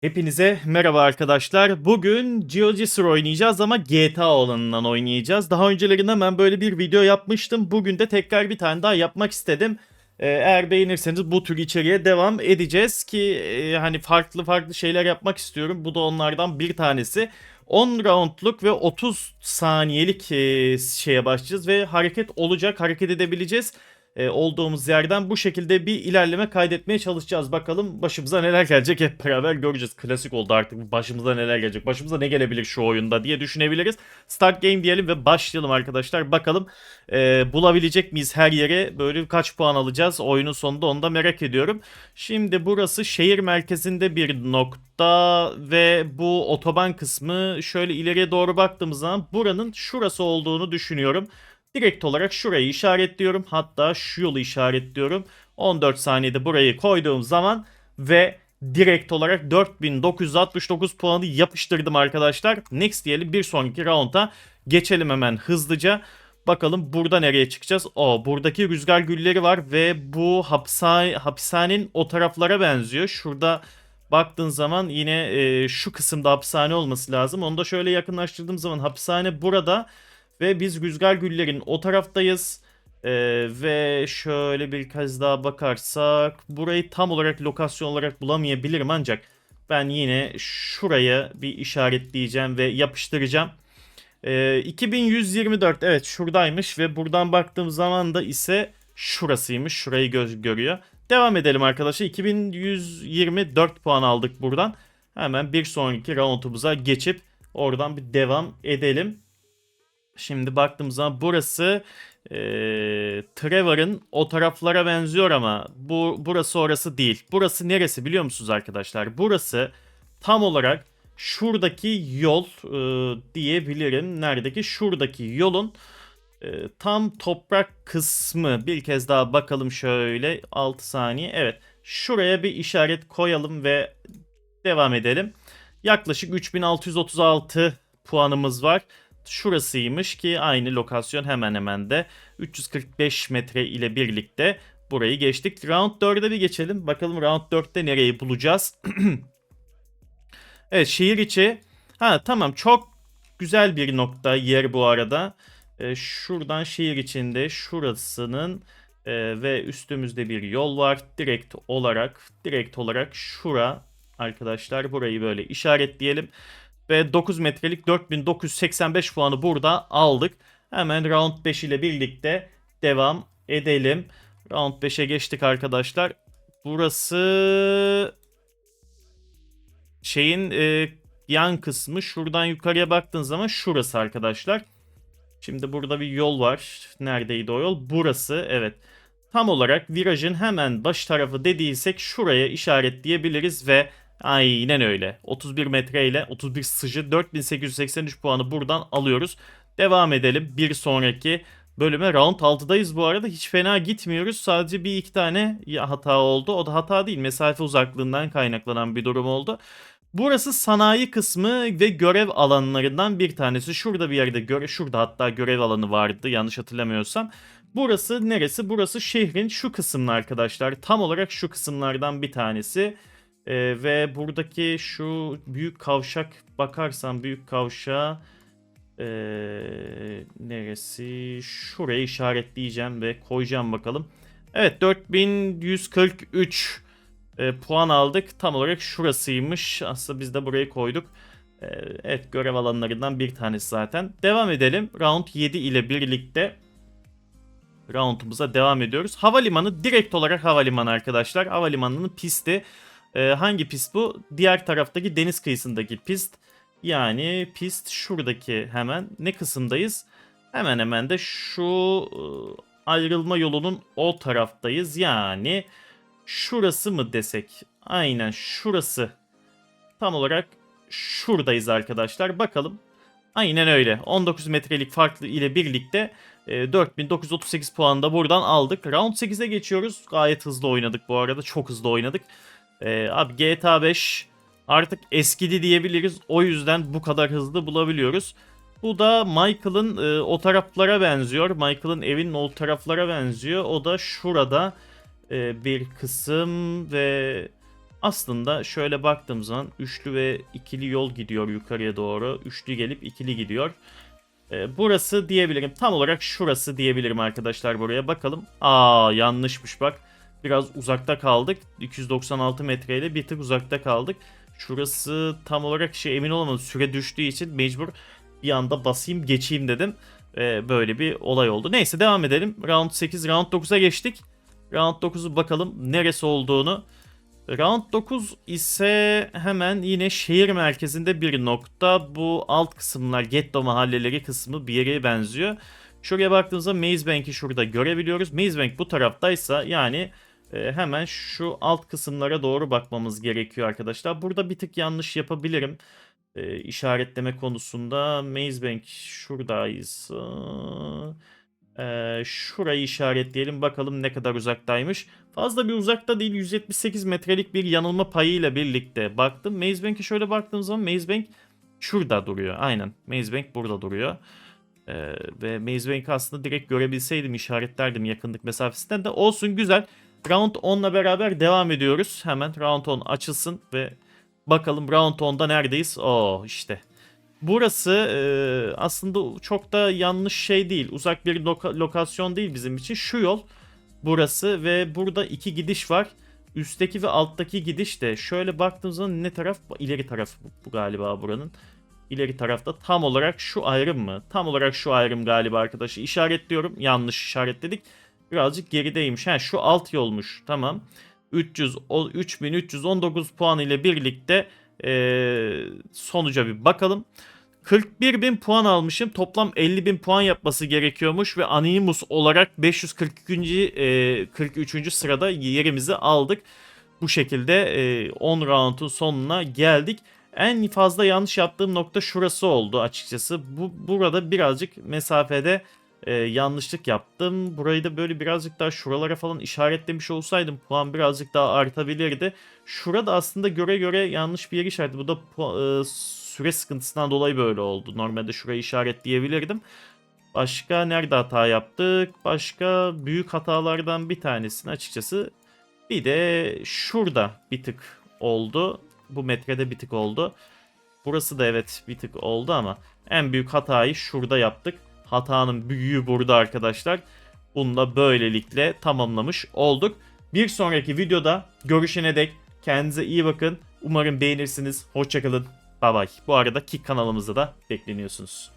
Hepinize merhaba arkadaşlar. Bugün GeoGesir oynayacağız ama GTA alanından oynayacağız. Daha öncelerinde ben böyle bir video yapmıştım. Bugün de tekrar bir tane daha yapmak istedim. Ee, eğer beğenirseniz bu tür içeriğe devam edeceğiz ki e, hani farklı farklı şeyler yapmak istiyorum. Bu da onlardan bir tanesi. 10 roundluk ve 30 saniyelik e, şeye başlayacağız ve hareket olacak, hareket edebileceğiz e, olduğumuz yerden bu şekilde bir ilerleme kaydetmeye çalışacağız. Bakalım başımıza neler gelecek hep beraber göreceğiz. Klasik oldu artık başımıza neler gelecek. Başımıza ne gelebilir şu oyunda diye düşünebiliriz. Start game diyelim ve başlayalım arkadaşlar. Bakalım e, bulabilecek miyiz her yere böyle kaç puan alacağız oyunun sonunda onu da merak ediyorum. Şimdi burası şehir merkezinde bir nokta ve bu otoban kısmı şöyle ileriye doğru baktığımız zaman buranın şurası olduğunu düşünüyorum. Direkt olarak şurayı işaretliyorum. Hatta şu yolu işaretliyorum. 14 saniyede burayı koyduğum zaman ve direkt olarak 4969 puanı yapıştırdım arkadaşlar. Next diyelim bir sonraki round'a geçelim hemen hızlıca. Bakalım burada nereye çıkacağız? O buradaki rüzgar gülleri var ve bu hapishane, hapishanenin o taraflara benziyor. Şurada baktığın zaman yine e, şu kısımda hapishane olması lazım. Onu da şöyle yakınlaştırdığım zaman hapishane burada. Ve biz rüzgar güllerin o taraftayız. Ee, ve şöyle bir kez daha bakarsak burayı tam olarak lokasyon olarak bulamayabilirim ancak ben yine şuraya bir işaretleyeceğim ve yapıştıracağım. Ee, 2124 evet şuradaymış ve buradan baktığım zaman da ise şurasıymış. Şurayı göz görüyor. Devam edelim arkadaşlar. 2124 puan aldık buradan. Hemen bir sonraki roundumuza geçip oradan bir devam edelim. Şimdi baktığım zaman burası e, Trevor'ın o taraflara benziyor ama bu burası orası değil. Burası neresi biliyor musunuz arkadaşlar? Burası tam olarak şuradaki yol e, diyebilirim. Neredeki? Şuradaki yolun e, tam toprak kısmı. Bir kez daha bakalım şöyle 6 saniye. Evet şuraya bir işaret koyalım ve devam edelim. Yaklaşık 3636 puanımız var şurasıymış ki aynı lokasyon hemen hemen de 345 metre ile birlikte burayı geçtik. Round 4'e bir geçelim. Bakalım round 4'te nereyi bulacağız. evet şehir içi. Ha tamam çok güzel bir nokta yer bu arada. Ee, şuradan şehir içinde şurasının e, ve üstümüzde bir yol var. Direkt olarak direkt olarak şura arkadaşlar burayı böyle işaretleyelim. Ve 9 metrelik 4985 puanı burada aldık. Hemen round 5 ile birlikte devam edelim. Round 5'e geçtik arkadaşlar. Burası şeyin e, yan kısmı. Şuradan yukarıya baktığın zaman şurası arkadaşlar. Şimdi burada bir yol var. Neredeydi o yol? Burası. Evet. Tam olarak virajın hemen baş tarafı dediysek şuraya işaretleyebiliriz ve Aynen öyle. 31 metre ile 31 sıcı 4883 puanı buradan alıyoruz. Devam edelim bir sonraki bölüme. Round 6'dayız bu arada. Hiç fena gitmiyoruz. Sadece bir iki tane hata oldu. O da hata değil. Mesafe uzaklığından kaynaklanan bir durum oldu. Burası sanayi kısmı ve görev alanlarından bir tanesi. Şurada bir yerde göre şurada hatta görev alanı vardı yanlış hatırlamıyorsam. Burası neresi? Burası şehrin şu kısmı arkadaşlar. Tam olarak şu kısımlardan bir tanesi. Ee, ve buradaki şu büyük kavşak bakarsan büyük kavşağa ee, neresi? Şuraya işaretleyeceğim ve koyacağım bakalım. Evet 4143 e, puan aldık. Tam olarak şurasıymış. Aslında biz de burayı koyduk. E, evet görev alanlarından bir tanesi zaten. Devam edelim. Round 7 ile birlikte roundumuza devam ediyoruz. Havalimanı direkt olarak havalimanı arkadaşlar. Havalimanının pisti ee, hangi pist bu? Diğer taraftaki deniz kıyısındaki pist. Yani pist şuradaki hemen ne kısımdayız? Hemen hemen de şu e, ayrılma yolunun o taraftayız. Yani şurası mı desek? Aynen şurası. Tam olarak şuradayız arkadaşlar. Bakalım. Aynen öyle. 19 metrelik farklı ile birlikte e, 4938 puan da buradan aldık. Round 8'e geçiyoruz. Gayet hızlı oynadık bu arada. Çok hızlı oynadık. Ee, abi GTA 5 artık eskidi diyebiliriz. O yüzden bu kadar hızlı bulabiliyoruz. Bu da Michael'ın e, o taraflara benziyor. Michael'ın evinin o taraflara benziyor. O da şurada e, bir kısım ve Aslında şöyle baktığım zaman üçlü ve ikili yol gidiyor yukarıya doğru. Üçlü gelip ikili gidiyor. Ee, burası diyebilirim. Tam olarak şurası diyebilirim arkadaşlar buraya. Bakalım. Aa yanlışmış bak. Biraz uzakta kaldık. 296 metreyle bir tık uzakta kaldık. Şurası tam olarak şey emin olamadım. Süre düştüğü için mecbur bir anda basayım geçeyim dedim. Ee, böyle bir olay oldu. Neyse devam edelim. Round 8, round 9'a geçtik. Round 9'u bakalım neresi olduğunu. Round 9 ise hemen yine şehir merkezinde bir nokta. Bu alt kısımlar getto mahalleleri kısmı bir yere benziyor. Şuraya baktığımızda Maze Bank'i şurada görebiliyoruz. Maze Bank bu taraftaysa yani e, hemen şu alt kısımlara doğru bakmamız gerekiyor arkadaşlar. Burada bir tık yanlış yapabilirim. E, işaretleme konusunda Maze Bank şuradayız. E, şurayı işaretleyelim bakalım ne kadar uzaktaymış. Fazla bir uzakta değil 178 metrelik bir yanılma payıyla birlikte baktım. Maze Bank'e şöyle baktığım zaman Maze Bank şurada duruyor. Aynen Maze Bank burada duruyor. Ee, ve Maze Bank'i aslında direkt görebilseydim işaretlerdim yakınlık mesafesinden de olsun güzel. Round 10'la beraber devam ediyoruz. Hemen Round 10 açılsın ve bakalım Round 10'da neredeyiz? Oo işte. Burası e, aslında çok da yanlış şey değil. Uzak bir loka- lokasyon değil bizim için. Şu yol burası ve burada iki gidiş var. Üstteki ve alttaki gidiş de şöyle baktığımız zaman ne taraf? İleri taraf bu galiba buranın. İleri tarafta tam olarak şu ayrım mı? Tam olarak şu ayrım galiba arkadaşı. İşaretliyorum. Yanlış işaretledik. Birazcık gerideymiş. Ha şu alt yolmuş. Tamam. 300 o 3319 puan ile birlikte eee, sonuca bir bakalım. 41 bin puan almışım. Toplam 50 bin puan yapması gerekiyormuş ve Anonymous olarak 542. e, 43. sırada yerimizi aldık. Bu şekilde e, 10 round'un sonuna geldik. En fazla yanlış yaptığım nokta şurası oldu açıkçası. Bu burada birazcık mesafede e, yanlışlık yaptım. Burayı da böyle birazcık daha şuralara falan işaretlemiş olsaydım puan birazcık daha artabilirdi. Şurada aslında göre göre yanlış bir yer işareti. Bu da e, süre sıkıntısından dolayı böyle oldu. Normalde şurayı işaretleyebilirdim. Başka nerede hata yaptık? Başka büyük hatalardan bir tanesini açıkçası bir de şurada bir tık oldu. Bu metrede bir tık oldu. Burası da evet bir tık oldu ama en büyük hatayı şurada yaptık. Hatanın büyüğü burada arkadaşlar. Bunu da böylelikle tamamlamış olduk. Bir sonraki videoda görüşene dek kendinize iyi bakın. Umarım beğenirsiniz. Hoşçakalın. Bay bay. Bu arada Kick kanalımızda da bekleniyorsunuz.